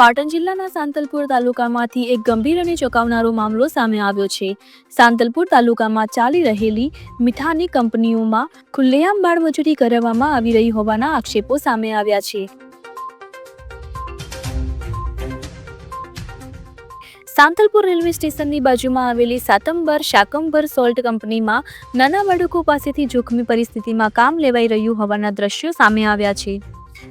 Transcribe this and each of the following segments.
પાટણ જિલ્લાના સાંતલપુર તાલુકામાંથી એક ગંભીર અને ચોંકાવનારો મામલો સામે આવ્યો છે. સાંતલપુર તાલુકામાં ચાલી રહેલી મીઠાની કંપનીઓમાં ખુલ્લેઆમ બાળમજૂરી કરાવવામાં આવી રહી હોવાના આક્ષેપો સામે આવ્યા છે. સાંતલપુર રેલવે સ્ટેશનની બાજુમાં આવેલી સાતંબર શાકંબર સોલ્ટ કંપનીમાં નાના બાળકો પાસેથી જોખમી પરિસ્થિતિમાં કામ લેવાઈ રહ્યું હોવાના દ્રશ્યો સામે આવ્યા છે.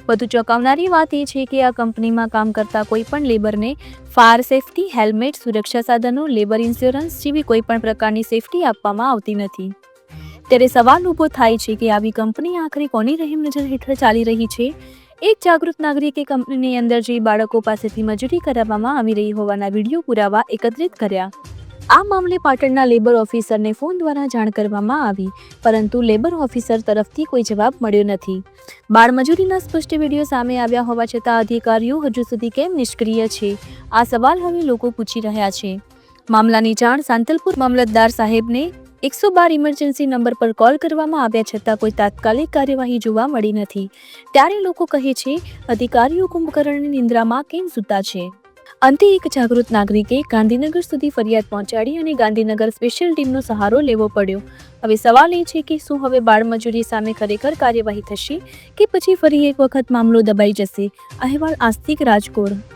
વધુ ચોંકાવનારી વાત એ છે કે આ કંપનીમાં કામ કરતા કોઈ પણ લેબરને ફાયર સેફટી, હેલ્મેટ, સુરક્ષા સાધનો, લેબર ઇન્સ્યોરન્સ જેવી કોઈ પણ પ્રકારની સેફટી આપવામાં આવતી નથી. ત્યારે સવાલ ઊભો થાય છે કે આવી કંપની આખરે કોની રહીમ નજર હેઠળ ચાલી રહી છે? એક જાગૃત નાગરિકે કંપનીની અંદર જે બાળકો પાસેથી મજૂરી કરાવવામાં આવી રહી હોવાના વીડિયો પુરાવા એકત્રિત કર્યા. આ મામલે પાટણના લેબર ઓફિસરને ફોન દ્વારા જાણ કરવામાં આવી, પરંતુ લેબર ઓફિસર તરફથી કોઈ જવાબ મળ્યો નથી. બાળમજૂરીના સ્પષ્ટ વીડિયો સામે આવ્યા હોવા છતાં અધિકારીઓ હજુ સુધી કેમ નિષ્ક્રિય છે? આ સવાલ હવે લોકો પૂછી રહ્યા છે. મામલાની જાણ સાંતલપુર મામલતદાર સાહેબને એકસો બાર ઇમરજન્સી નંબર પર કોલ કરવામાં આવ્યા છતાં કોઈ તાત્કાલિક કાર્યવાહી જોવા મળી નથી. ત્યારે લોકો કહે છે, અધિકારીઓ કુંભકર્ણની નિંદ્રામાં કેમ સૂતા છે? અંતે એક જાગૃત નાગરિકે ગાંધીનગર સુધી ફરિયાદ પહોંચાડી અને ગાંધીનગર સ્પેશિયલ ટીમનો સહારો લેવો પડ્યો. હવે સવાલ એ છે કે શું હવે બાળમજૂરી સામે ખરેખર કાર્યવાહી થશે કે પછી ફરી એક વખત મામલો દબાઈ જશે? અહેવાલ આસ્તિક રાજકોટ